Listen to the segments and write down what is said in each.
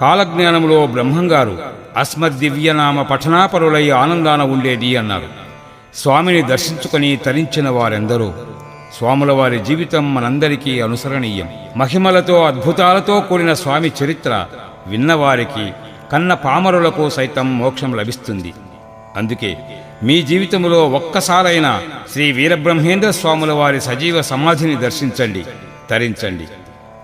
కాలజ్ఞానంలో బ్రహ్మంగారు అస్మద్దివ్యనామ పఠనాపరులై ఆనందాన ఉండేది అన్నారు. స్వామిని దర్శించుకొని తరించిన వారెందరో? స్వాముల వారి జీవితం మనందరికీ అనుసరణీయం. మహిమలతో అద్భుతాలతో కూడిన స్వామి చరిత్ర విన్నవారికి కన్న పామరులకు సైతం మోక్షం లభిస్తుంది. అందుకే మీ జీవితంలో ఒక్కసారైనా శ్రీ వీరబ్రహ్మేంద్ర స్వాముల వారి సజీవ సమాధిని దర్శించండి తరించండి.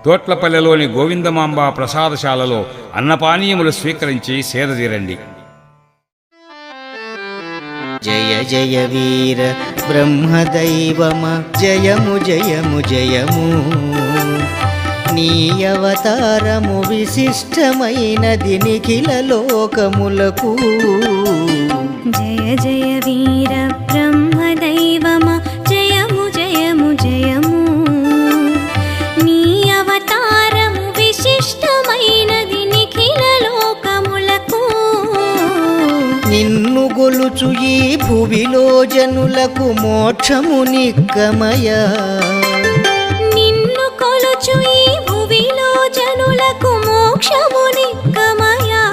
తోట్లపల్లెలోని గోవిందమాంబ ప్రసాదశాలలో అన్నపానీయములు స్వీకరించి సేదతీరండి. జయ జయ వీర బ్రహ్మదైవమ జయము జయము జయము. నీ అవతారము విశిష్టమైనది నిఖిల లోకములకు. జయ జయ జనులకు మోక్షము నిక్కమయా. నిన్ను కొలుచు ఈ భువిలో జనులకు మోక్షము నిక్కమయా.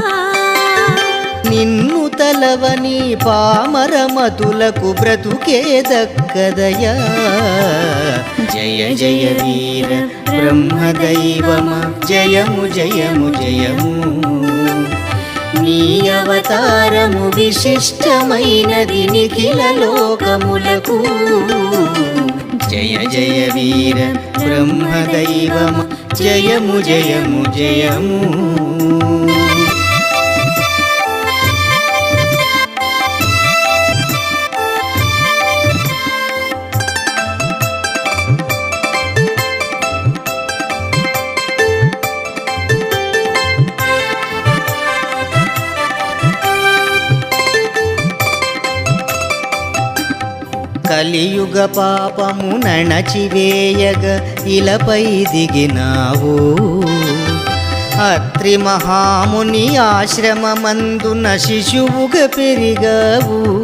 నిన్ను తలవని పామరమతులకు బ్రతుకే దక్కదయా. జయ జయ వీర బ్రహ్మదైవమ? జయము జయము జయము. నీ అవతారము విశిష్టమైనది నిఖిల లోకములకు. జయ జయ వీర బ్రహ్మదైవమ. జయము జయము జయము. కలియుగ పాపము నణచివేయగ ఇలపై దిగినావు. అత్రి మహాముని ఆశ్రమమందున శిశువుగా పెరిగావు.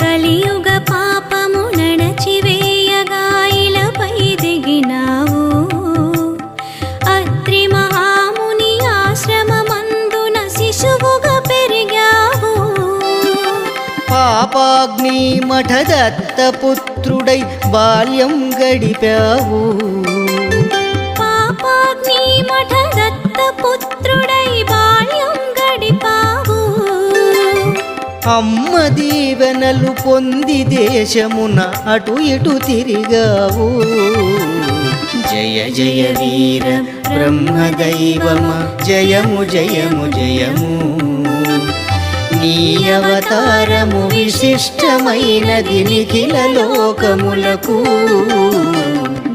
కలియుగ పాపాగ్ని మఠదత్తపుత్రుడై బాల్యం గడిపావు. పాపాగ్ని మఠ దత్త పుత్రుడై బాల్యం గడిపావు. అమ్మ దీవెనలు పొంది దేశమున అటు ఇటు తిరిగావు. జయ జయ వీర బ్రహ్మదైవమ? జయము జయము జయము. నీ అవతారము విశిష్టమైనది నిఖిల లోకములకు.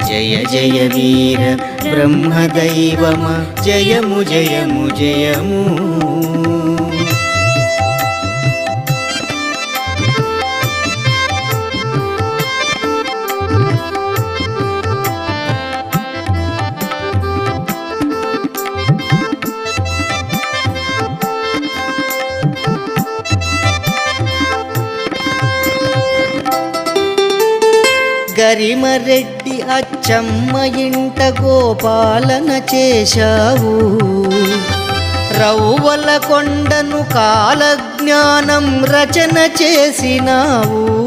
జయ జయ వీర బ్రహ్మదైవమ జయము జయము జయము. గరిమరెడ్డి అచ్చమ్మ ఇంట గోపాలన చేశావు. రౌవల కొండను కాలజ్ఞానం రచన చేసినావు.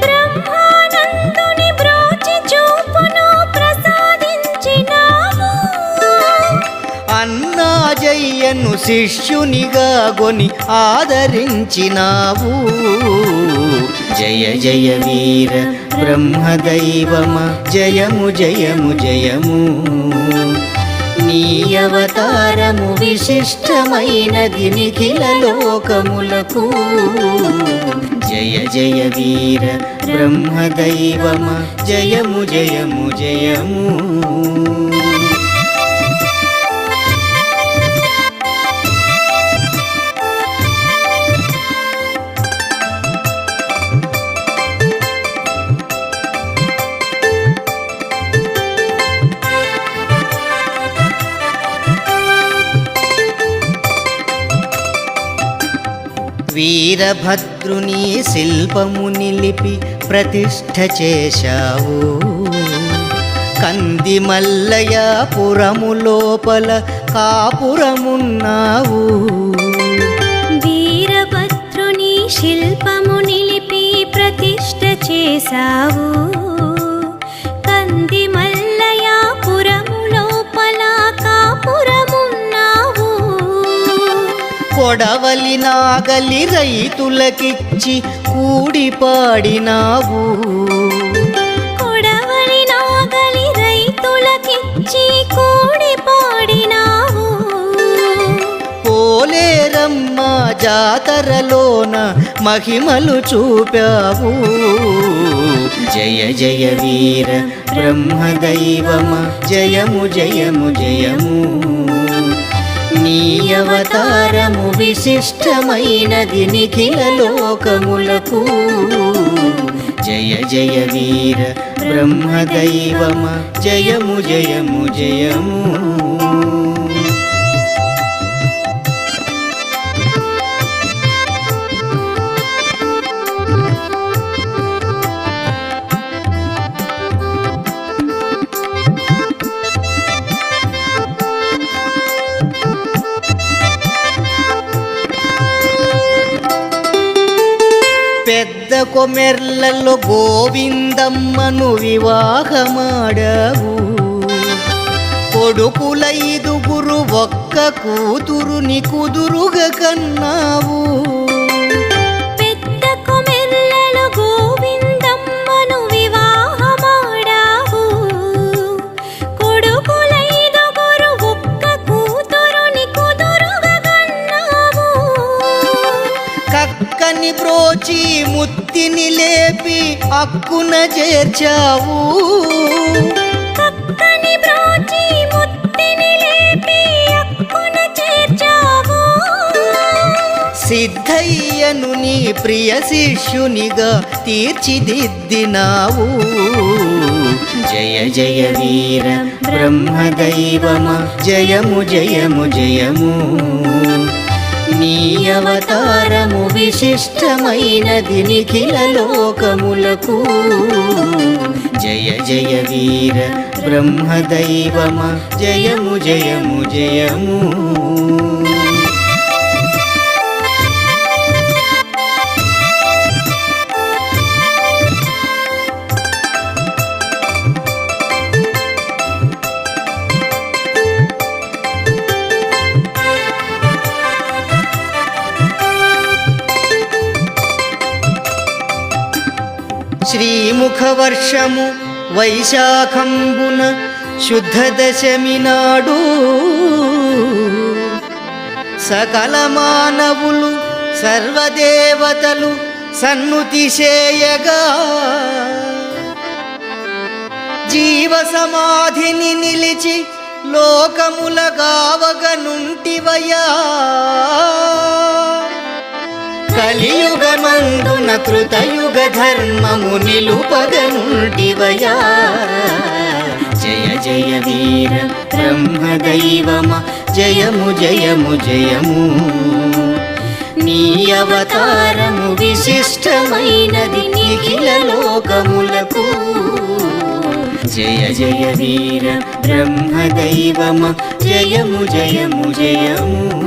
బ్రహ్మానందుని బ్రోచి చూపును ప్రసాదించినావు. అన్నాజయ్యను శిష్యునిగా గొని ఆదరించినావు. జయ జయ వీర బ్రహ్మదైవమ జయము జయము జయము. అవతారము విశిష్టమైనది నిఖిల లోకములకు. జయ జయ వీర బ్రహ్మదైవమ. జయము జయము జయము. వీరభద్రుని శిల్పము నిలిపి ప్రతిష్ఠ చేశావు. కంది మల్లయ పురము లోపల కాపురమున్నావు. వీరభద్రుని శిల్పము నిలిపి ప్రతిష్ఠ చేశావు. కంది కొడవలి నాగలి రైతులకిచ్చి కూడి పాడినావు. కొడవలి నాగలి రైతులకిచ్చి కూడి పాడినావు. పోలేరమ్మ జాతరలోన మహిమలు చూపావు. జయ జయ వీర బ్రహ్మదైవమ జయము జయము జయము. నీ అవతారము విశిష్టమైనది నిఖిల లోకములకు. జయ జయ వీర బ్రహ్మదైవమ జయము జయము జయము. పెద్ద కొమెర్లలో గోవిందమ్మను వివాహమాడావు. కొడుకులైదుగురు ఒక్క కూతురుని కుదురుగ కన్నావు. కక్కని బ్రోచి ముత్తిని లేపి అక్కున చేర్చావు. కక్కని బ్రోచి ముత్తిని లేపి అక్కున చేర్చావు. సిద్ధయ్యను నీ ప్రియ శిష్యునిగా తీర్చిదిద్దినావు. జయ జయ వీర బ్రహ్మదైవమ జయము జయము జయము. నీ అవతారము విశిష్టమైనది నిఖిల లోకములకు. జయ జయ వీర బ్రహ్మదైవమ జయము జయము జయము. శ్రీముఖవర్షము వైశాఖంబున శుద్ధ దశమి నాడు సకల మానవులు సర్వదేవతలు సన్నుతి చేయగా జీవ సమాధిని నిలిచి లోకముల గావగనుంటివయా కలియుగమందున కృతయుగ ధర్మము నిలుపగనుంటివయా జయ జయ వీర బ్రహ్మదైవమ. జయము జయము జయము. నీ అవతారము విశిష్టమైనది నిఖిల లోకములకు. జయ జయ వీర బ్రహ్మదైవమ. జయము జయము జయము.